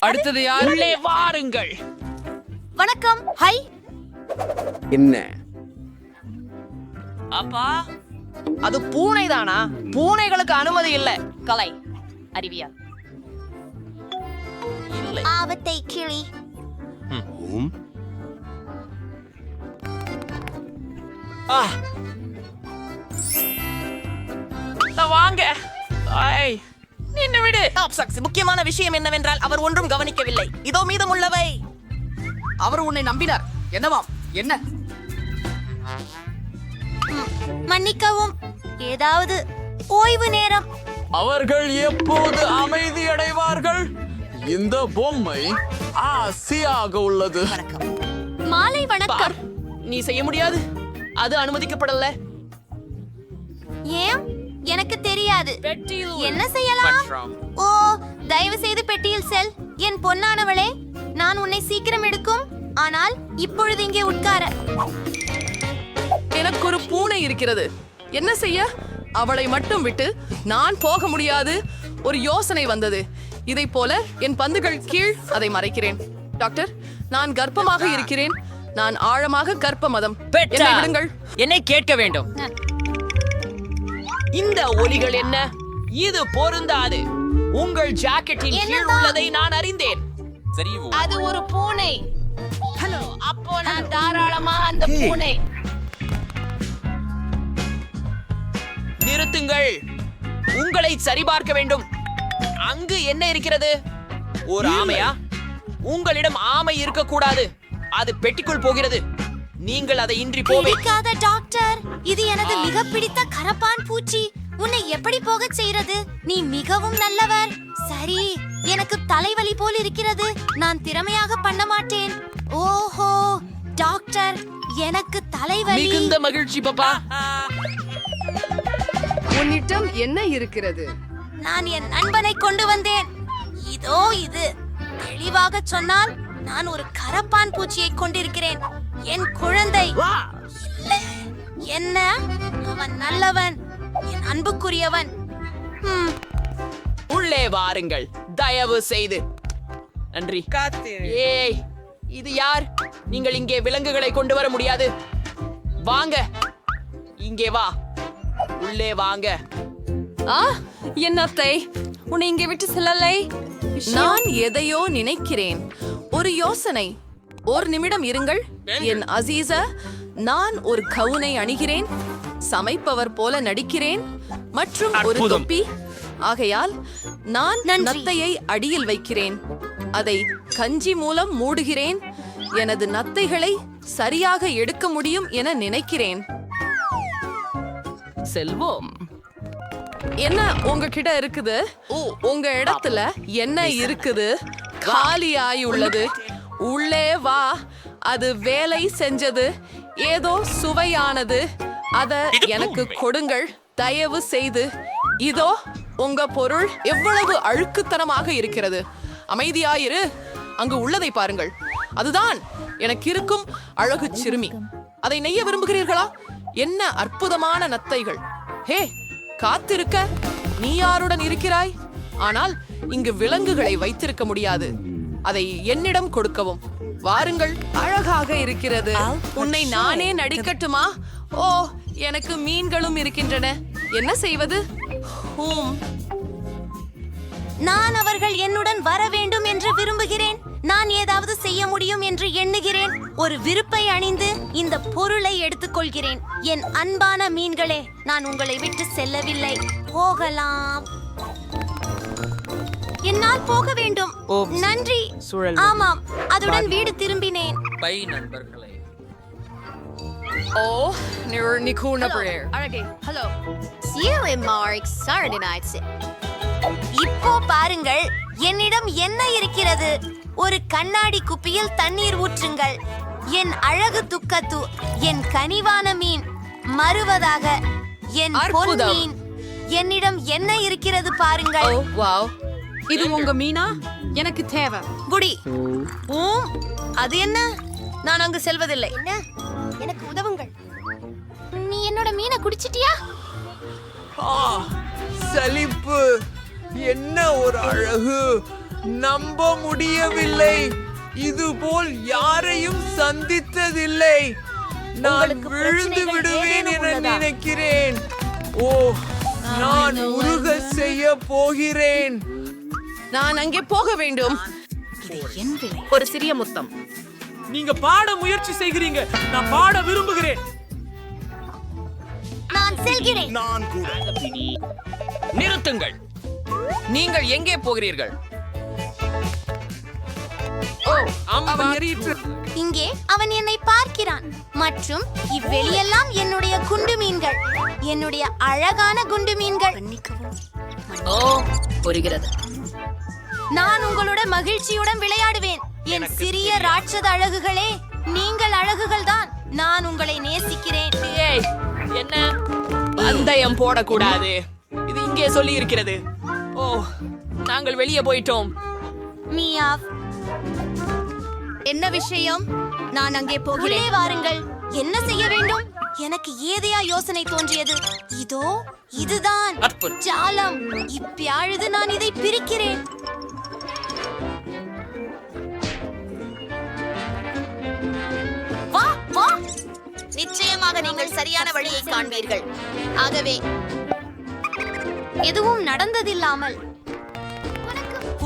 அடுத்தது யார் உள்ளே வாருங்கள். வணக்கம். ஹை. என்ன? அப்பா அது பூனை தானா பூனைகளுக்கு அனுமதி இல்ல. கலை அறிவியல் இல்லை. ஆபத்தை கிளி. ஆ. விடு. டாப் சக்ஸ் முக்கியமான விஷயம் என்னவென்றால் அவர் ஒன்றும் கவனிக்கவில்லை. இதோ மீதமுள்ளவை. அவர் உன்னை நம்பினார். என்னவாம்? என்ன? மன்னிக்கவும். ஏதாவது ஓய்வு நேரம். அவர்கள் எப்போது அமைதி அடைவார்கள்? இந்த பொம்மை ஆசையாக உள்ளது. மாலை வணக்கம். நீ செய்ய முடியாது. அது அனுமதிக்கப்படல. ஏன்? எனக்கு தெரியாது. பெட்டியில் என்ன செய்யலாம்? ஓ தயவு செய்து பெட்டியில் செல். என் பொன்னானவளே நான் உன்னை சீக்கிரம் எடுக்கும். ஆனால் இப்பொழுது இங்கே உட்கார. எனக்கு ஒரு பூனை இருக்கிறது. என்ன செய்ய? அவளை மட்டும் விட்டு நான் போக முடியாது. ஒரு யோசனை வந்தது. இதை போல என் பந்துகள் கீழ் அதை மறைக்கிறேன். டாக்டர் நான் கர்ப்பமாக இருக்கிறேன். நான் ஆழமாக கர்ப்ப மதம். என்னை விடுங்கள். என்னை கேட்க வேண்டும். இந்த ஒலிகள் என்ன? இது பொருந்தாது. உங்கள் ஜாக்கெட்டின் கீழ்? உள்ளதை நான் அறிந்தேன். சரி அது ஒரு பூனை. ஹலோ. அப்போ நான் தாராளமா அந்த பூனை. நிறுத்துங்கள். உங்களை சரிபார்க்க வேண்டும். அங்கு என்ன இருக்கிறது? ஒரு ஆமையா? உங்களிடம் ஆமை இருக்கக்கூடாது. அது பெட்டிக்குள் போகிறது. நீங்கள் அதை இன்றி போவே பிடிக்காத டாக்டர். இது எனது மிக பிடித்த கரப்பான் பூச்சி. உன்னை எப்படி போகச் செய்யறது நீ மிகவும் நல்லவர். சரி எனக்கு தலைவலி போல் இருக்கிறது. நான் திறமையாக பண்ண மாட்டேன். ஓஹோ டாக்டர் எனக்கு தலைவலி மிகுந்த மகிழ்ச்சி பாப்பா. உன்னிடம் என்ன இருக்கிறது? நான் என் நண்பனை கொண்டு வந்தேன். இதோ இது. தெளிவாக சொன்னால் நான் ஒரு கரப்பான் பூச்சியை கொண்டிருக்கிறேன். என் குழந்தை. என்ன? அவன் நல்லவன். என் அன்புக்குரியவன். ஹம், உள்ளே வாருங்கள். தயவு செய்து. நன்றி. ஏய் இது யார்? நீங்கள் இங்கே விலங்குகளை கொண்டு வர முடியாது. வாங்க. இங்கே வா. உள்ளே வாங்க. ஆ என்னத்தை உன்னை இங்கே விட்டு செல்லலை? நான் எதையோ நினைக்கிறேன். ஒரு யோசனை. ஒரு நிமிடம் இருங்கள். என் அசீச நான் ஒரு கவுனை அணிகிறேன். சமைப்பவர் போல நடிக்கிறேன். மற்றும் ஒரு. தொப்பி. ஆகையால் நான். நத்தையை அடியில் வைக்கிறேன். அதை கஞ்சி மூலம் மூடுகிறேன். எனது நத்தைகளை சரியாக எடுக்க முடியும் என நினைக்கிறேன். செல்வோம். என்ன உங்ககிட்ட இருக்குது? உங்க இடத்துல என்ன இருக்குது? காலியாய் உள்ளது உள்ளே வா. அது வேலை செஞ்சது. ஏதோ சுவையானது. அத எனக்கு கொடுங்கள். தயவு செய்து. இதோ உங்க பொருள் எவ்வளவு அழுக்குத்தனமாக இருக்கிறது. அமைதியாயிரு. அங்கு உள்ளதை பாருங்கள். அதுதான் எனக்கு இருக்கும் அழகு சிறுமி. அதை நெய்ய விரும்புகிறீர்களா? என்ன அற்புதமான நத்தைகள். ஹே காத்திருக்க. நீ யாருடன் இருக்கிறாய்? ஆனால் இங்கு விலங்குகளை வைத்திருக்க முடியாது. அதை என்னிடம் கொடுக்கவும். வாருங்கள் அழகாக இருக்கிறது. உன்னை நானே நடிக்கட்டுமா? ஓ எனக்கு மீன்களும் இருக்கின்றன. என்ன செய்வது? ஹூம். நான் அவர்கள் என்னுடன் வர வேண்டும் என்று விரும்புகிறேன். நான் ஏதாவது செய்ய முடியும் என்று எண்ணுகிறேன். ஒரு விருப்பை அணிந்து இந்த பொருளை எடுத்துக்கொள்கிறேன். என் அன்பான மீன்களே நான் உங்களை விட்டு செல்லவில்லை. போகலாம். என்னால் போக வேண்டும். நன்றி. சுழல் ஆமாம் அதுடன் வீடு திரும்பினேன். பை நண்பர்களே. ஓ நிர் நிகூன பிரேயர். அழகே ஹலோ மார்க் சாட்டர்டே நைட்ஸ் இப்போ பாருங்கள் என்னிடம் என்ன இருக்கிறது? ஒரு கண்ணாடி குப்பியில் தண்ணீர் ஊற்றுங்கள். என் அழகு துக்கத்து என் கனிவான மீன். மறுவதாக என் பொன். மீன். என்னிடம் என்ன இருக்கிறது ஓ பாருங்கள் வாவ். இது உங்க மீனா? எனக்கு தேவை. குடி. ஊம் அது என்ன? நான் அங்கு செல்வதில்லை. என்ன? எனக்கு உதவுங்கள். நீ என்னோட மீனை குடிச்சிட்டியா? ஆ, சலிப்பு. என்ன ஒரு அழகு. நம்ப முடியவில்லை. இதுபோல் யாரையும் சந்தித்ததில்லை. நான் விழுந்து விடுவேன் என? நினைக்கிறேன். ஓ நான் உருக செய்ய போகிறேன். நான் அங்கே போக வேண்டும். ஒரு சிறிய முத்தம். நீங்க பாட முயற்சி செய்கிறீங்க. நான் பாட விரும்புகிறேன். நான் செல்கிறேன். நிறுத்துங்கள். நீங்கள் எங்கே போகிறீர்கள். இங்கே அவன் என்னை பார்க்கிறான். மற்றும் இவ்வெளியெல்லாம் என்னுடைய குண்டு மீன்கள். என்னுடைய அழகான குண்டு மீன்கள். ஓ புரிகிறது. நான் உங்களோட மகிழ்ச்சியுடன் விளையாடுவேன். என் சிறிய ராட்சத அழகுகளே நீங்கள் அழகுகள் தான். நான் உங்களை நேசிக்கிறேன். என்ன? பந்தயம் போடக்கூடாது. இது இங்கே சொல்லி இருக்கிறது ஓ நாங்கள் வெளியே போயிட்டோம். மியாவ் என்ன விஷயம்? நான் அங்கே உள்ளே போகிறேன் வாருங்கள். என்ன செய்ய வேண்டும்? எனக்கு ஏதையா யோசனை தோன்றியது? இதோ இதுதான். அற்புதம். ஜாலம். இப்பியாழுது நான் இதை பிரிக்கிறேன். நிச்சயமாக நீங்கள் சரியான வழியை காண்பீர்கள். ஆகவே எதுவும் நடந்ததில்லாமல்.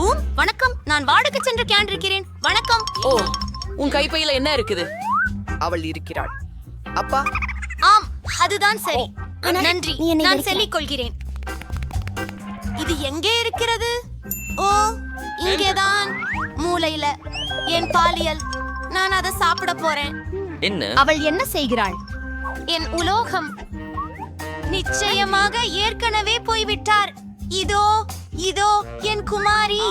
ஊம், வணக்கம். நான் வாடகை சென்று கேண்டிருக்கிறேன் வணக்கம். ஓ உன் கைப்பையில என்ன இருக்குது? அவள் இருக்கிறாள். அப்பா? ஆம் அதுதான் சரி. நன்றி. நான் சொல்லிக் கொள்கிறேன் இது எங்கே இருக்கிறது? ஓ இங்கேதான். மூலையில. என் பாலியல். நான் அதை சாப்பிட போறேன். என்ன? அவள் என்ன செய்கிறாள்? என் உலோகம். நிச்சயமாக ஏற்கனவே போய்விட்டார். இதோ இதோ என் குமாரி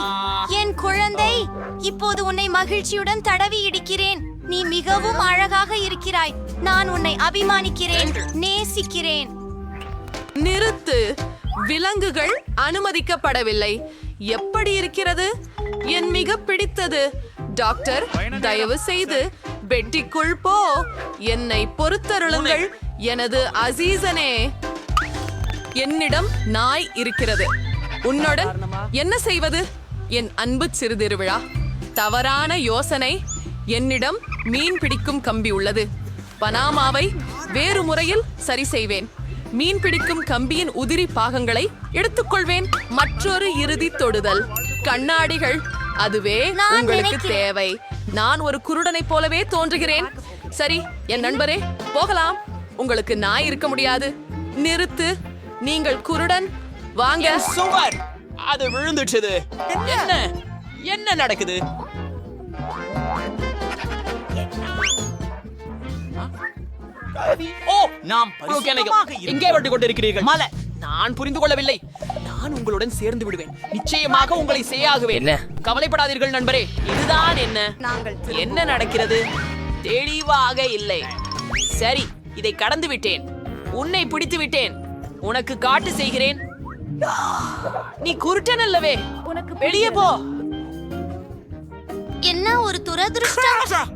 என் குழந்தை. இப்போது உன்னை மகிழ்ச்சியுடன் தடவி இடிக்கிறேன். நீ மிகவும் அழகாக இருக்கிறாய். நான் உன்னை அபிமானிக்கிறேன் நேசிக்கிறேன். நிறுத்து. விலங்குகள் அனுமதிக்கப்படவில்லை. எப்படி இருக்கிறது? என் மிக பிடித்தது. டாக்டர் தயவு செய்து பெட்டிக்குள் போ. என்னை பொறுத்தருளுங்கள். எனது அசீசனே. என்னிடம் நாய் இருக்கிறது. உன்னுடன் என்ன செய்வது? என் அன்பு சிறுதிருவிழா. தவறான யோசனை. என்னிடம் மீன் பிடிக்கும் கம்பி உள்ளது. பனாமாவை வேறு முறையில் சரி செய்வேன். மீன் பிடிக்கும் கம்பியின் உதிரி பாகங்களை எடுத்துக்கொள்வேன். மற்றொரு இறுதி தொடுதல். கண்ணாடிகள் அதுவே நான் உங்களுக்கு. தேவை. நான் ஒரு குருடனைப் போலவே தோன்றுகிறேன். சரி என் நண்பரே போகலாம். உங்களுக்கு நாய் இருக்க முடியாது. நிறுத்து. நீங்கள் குருடன். வாங்க. சுவர். அது விழுந்துச்சுது என்ன? என்ன? நடக்குது? ஓ நாம் எங்கே வந்து கொண்டிருக்கிறீர்கள்? மலை. நான் புரிந்து கொள்ளவில்லை. நான் உங்களுடன் சேர்ந்து விடுவேன். நிச்சயமாக உங்களை செய்யாகுவேன் என்ன? கவலைப்படாதீர்கள் நண்பரே. இதுதான் என்ன? நாங்கள் என்ன நடக்கிறது? தெளிவாக இல்லை. சரி இதை கடந்து விட்டேன். உன்னை பிடித்து விட்டேன். உனக்கு காட்டு செய்கிறேன். நீ குருட்டன் அல்லவே உனக்கு வெளியே போ. என்ன ஒரு துரதிருஷ்டம்?